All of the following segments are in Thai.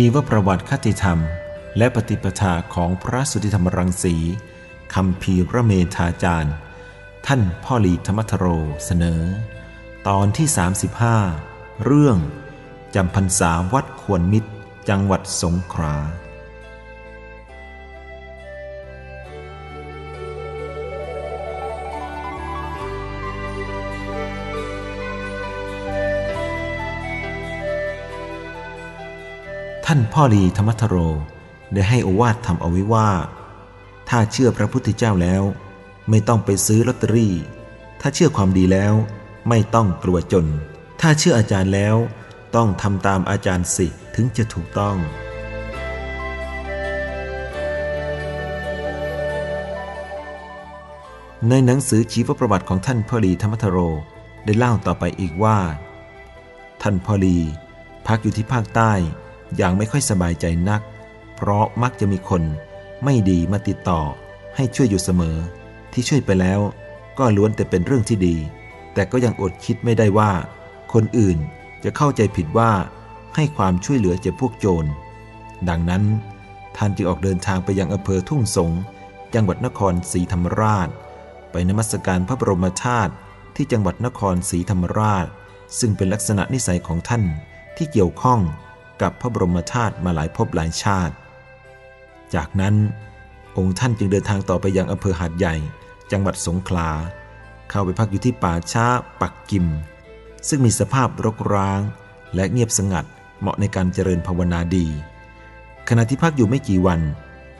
ชีวประวัติคติธรรม และปฏิปทาของพระสุธิธรรมรังสีคำพีพระเมธาจารย์ ท่านพ่อหลีธรรมทโรเสนอ ตอนที่ 35 เรื่องจำพรรษาวัดควรมิตรจังหวัดสงขลา ท่านพ่อลีธรรมทโร ได้ให้อวาททำเอาไว้ว่า ถ้าเชื่อพระพุทธเจ้าแล้ว ไม่ต้องไปซื้อลอตเตอรี่ ถ้าเชื่อความดีแล้ว ไม่ต้องกลัวจน ถ้าเชื่ออาจารย์แล้ว ต้องทำตามอาจารย์สิถึงจะถูกต้องในหนังสือชีวประวัติของท่านพ่อลีธรรมทโรได้เล่าต่อไปอีกว่า ท่านพ่อลีพักอยู่ที่ภาคใต้ ย่างไม่ค่อยสบายใจนัก เพราะมักจะมีคนไม่ดีมาติดต่อ ให้ช่วยอยู่เสมอ ที่ช่วยไปแล้ว ก็ล้วนแต่เป็นเรื่องที่ดี แต่ก็ยังอดคิดไม่ได้ว่า คนอื่นจะเข้าใจผิดว่าให้ความช่วยเหลือเจ็บพวกโจร ดังนั้น ท่านจึงออกเดินทางไปยังอำเภอทุ่งสง จังหวัดนครศรีธรรมราช ไปนมัสการพระบรมธาตุที่จังหวัดนครศรีธรรมราช ซึ่งเป็นลักษณะนิสัยของท่านที่เกี่ยวข้อง กับพระบรมธาตุมาหลายภพหลายชาติ จากนั้นองค์ท่านจึงเดินทางต่อไปยังอำเภอหาดใหญ่ จังหวัดสงขลา เข้าไปพักอยู่ที่ป่าช้าปักกิม ซึ่งมีสภาพรกร้าง และเงียบสงัดเหมาะในการเจริญภาวนาดี ขณะที่พักอยู่ไม่กี่วัน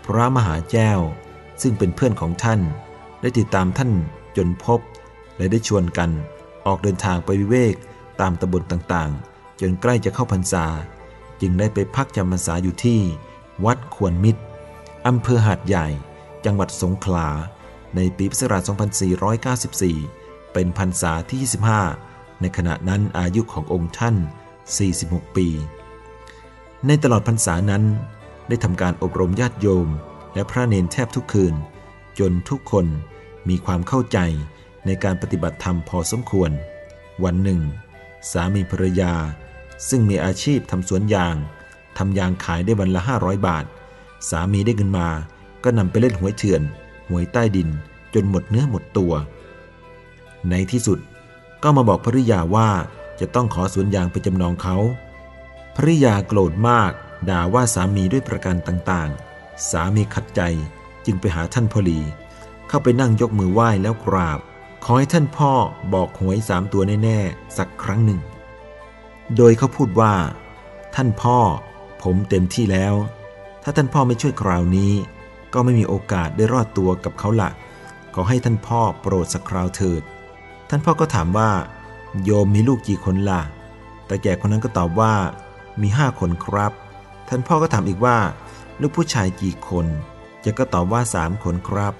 พระมหาแจ้ว ซึ่งเป็นเพื่อนของท่าน ได้ติดตามท่านจนพบ และได้ชวนกัน ออกเดินทางไปวิเวกตามตำบลต่างๆ จนใกล้จะเข้าพรรษา จึงได้ไปพักจำพรรษาอยู่ที่วัดควรมิตรอำเภอหาดใหญ่ จังหวัดสงขลา ในปีพุทธศักราช 2494 เป็นพรรษาที่ 25 ในขณะนั้นอายุขององค์ท่าน 46 ปี ในตลอดพรรษานั้น ได้ทำการอบรมญาติโยม และพระเนนแทบทุกคืน จนทุกคนมีความเข้าใจในการปฏิบัติธรรมพอสมควร วันหนึ่ง สามีภรรยา ซึ่งมีอาชีพทำสวนยางทำยางขายได้วันละ 500 บาท สามีได้เงินมา ก็นำไปเล่นหวยเถื่อน หวยใต้ดิน จนหมดเนื้อหมดตัว ในที่สุดก็มาบอกภริยาว่าจะต้องขอสวนยางไปจำนองเขาภริยาโกรธมาก ด่าว่าสามีด้วยประการต่างๆ สามีขัดใจจึงไปหาท่านพอลี เข้าไปนั่งยกมือไหว้แล้วกราบ ขอให้ท่านพ่อบอกหวยสามตัวแน่ๆ สักครั้งหนึ่ง โดยเขาพูดว่า ท่านพ่อ ผมเต็มที่แล้ว ถ้าท่านพ่อไม่ช่วยคราวนี้ ก็ไม่มีโอกาสได้รอดตัวกับเขาละขอให้ท่านพ่อโปรดสักคราวเถิด ท่านพ่อก็ถามว่า โยมมีลูกกี่คนละ่ะ แต่แก่คนนั้นก็ตอบว่า มีห้าคนครับ ท่านพ่อก็ถามอีกว่า ลูกผู้ชายกี่คนเจะก็ตอบว่าสามคนครับ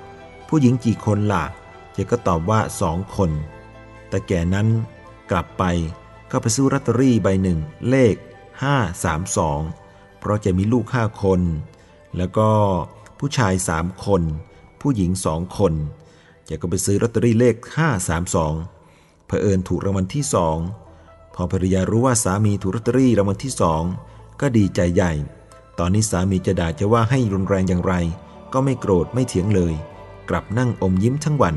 ผู้หญิงกี่คนละ่ะเจะก็ตอบว่าสองคน แต่แก่นั้นกลับไป ก็ไปซื้อรัตเตอรี่ใบหนึ่งเลข 532 เพราะจะมีลูกห้าคน แล้วก็ผู้ชายสามคน ผู้หญิงสองคนจะก็ไปซื้อรัตเตอรี่เลข 532 เผอิญถูกรางวัลที่สองพอภรรยารู้ว่าสามีถูกรัตเตอรี่รางวัลที่สองก็ดีใจใหญ่ ตอนนี้สามีจะด่าจะว่าให้รุนแรงอย่างไร ก็ไม่โกรธไม่เถียงเลย กลับนั่งอมยิ้มทั้งวัน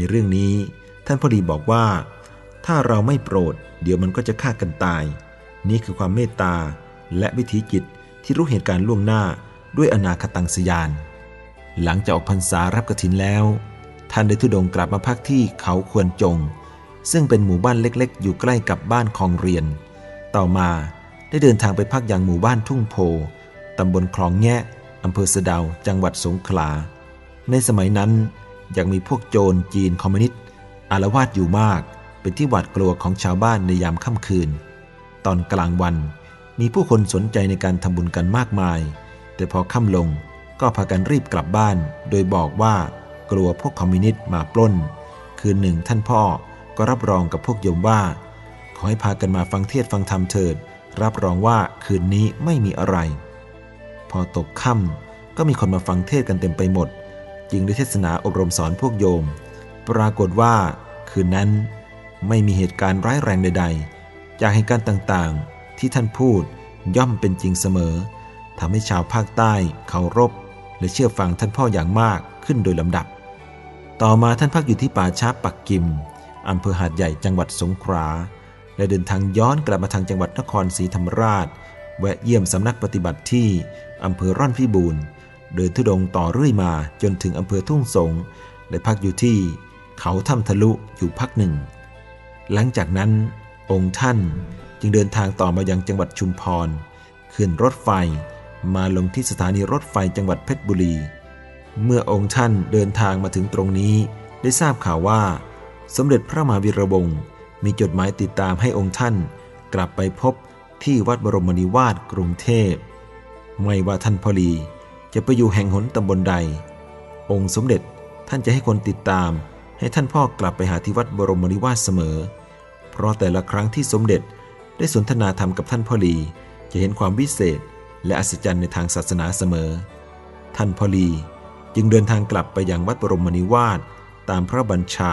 ในเรื่องนี้ ท่านพอดีบอกว่า ถ้าเราไม่โปรด เดี๋ยวมันก็จะฆ่ากันตาย นี่คือความเมตตาและวิถีจิตที่รู้เหตุการณ์ล่วงหน้าด้วยอนาคตังสยาน หลังจากออกพรรษารับกระถินแล้ว ท่านได้ทุดงกลับมาพักที่เขาควรจง ซึ่งเป็นหมู่บ้านเล็กๆ อยู่ใกล้กับบ้านคลองเรียน ต่อมาได้เดินทางไปพักอย่างหมู่บ้านทุ่งโพตำบลคลองแงะอำเภอสะดาว จังหวัดสงขลา ในสมัยนั้น ยังมีพวกโจรจีนคอมมิวนิสต์อารวาสอยู่มาก เป็นที่หวาดกลัวของชาวบ้านในยามค่ำคืน ตอนกลางวันมีผู้คนสนใจในการทำบุญกันมากมาย แต่พอค่ำลงก็พากันรีบกลับบ้าน โดยบอกว่ากลัวพวกคอมมิวนิสต์มาปล้น คืนหนึ่งท่านพ่อก็รับรองกับพวกโยมว่า ขอให้พากันมาฟังเทศฟังธรรมเถิด รับรองว่าคืนนี้ไม่มีอะไร พอตกค่ำก็มีคนมาฟังเทศกันเต็มไปหมด จึงได้เทศนาอบรมสอนพวกโยม ปรากฏว่า คืนนั้นไม่มีเหตุการณ์ร้ายแรงใด ๆ จากเหตุการณ์ต่างๆ ที่ท่านพูดย่อมเป็นจริงเสมอทำให้ชาวภาคใต้เคารพ และเชื่อฟังท่านพ่ออย่างมากขึ้นโดยลำดับ ต่อมาท่านพักอยู่ที่ป่าช้าปักกิมอำเภอหาดใหญ่จังหวัดสงขลาและเดินทางย้อนกลับมาทางจังหวัดนครศรีธรรมราช แวะเยี่ยมสำนักปฏิบัติที่อำเภอร่อนพิบูรณ์ เดินทุดงต่อเรื่อยมาจนถึงอำเภอทุ่งสงและพักอยู่ที่เขาถ้ำทะลุอยู่พักหนึ่ง หลังจากนั้นองค์ท่านจึงเดินทางต่อมายังจังหวัดชุมพร ขึ้นรถไฟมาลงที่สถานีรถไฟจังหวัดเพชรบุรี เมื่อองค์ท่านเดินทางมาถึงตรงนี้ได้ทราบข่าวว่า สมเด็จพระมหาวีระวงศ์มีจดหมายติดตามให้องค์ท่าน กลับไปพบที่วัดบรมนิวาสกรุงเทพ ไม่ว่าท่านพอลี จะไปอยู่แห่งหนตำบลใด องค์สมเด็จท่านจะให้คนติดตาม ให้ท่านพ่อกลับไปหาที่วัดบรมนิวาสเสมอ เพราะแต่ละครั้งที่สมเด็จได้สนทนาธรรมกับท่านพ่อลีจะเห็นความวิเศษและอัศจรรย์ในทางศาสนาเสมอ ท่านพ่อลีจึงเดินทางกลับไปยังวัดบรมนิวาสตามพระบัญชา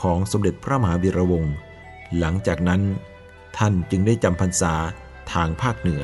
ของสมเด็จพระมหาวีระวงศ์หลังจากนั้น ท่านจึงได้จำพรรษาทางภาคเหนือ